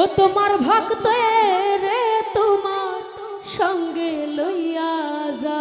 ও তোমার ভক্ত রে তোমার সঙ্গে লইয়া যা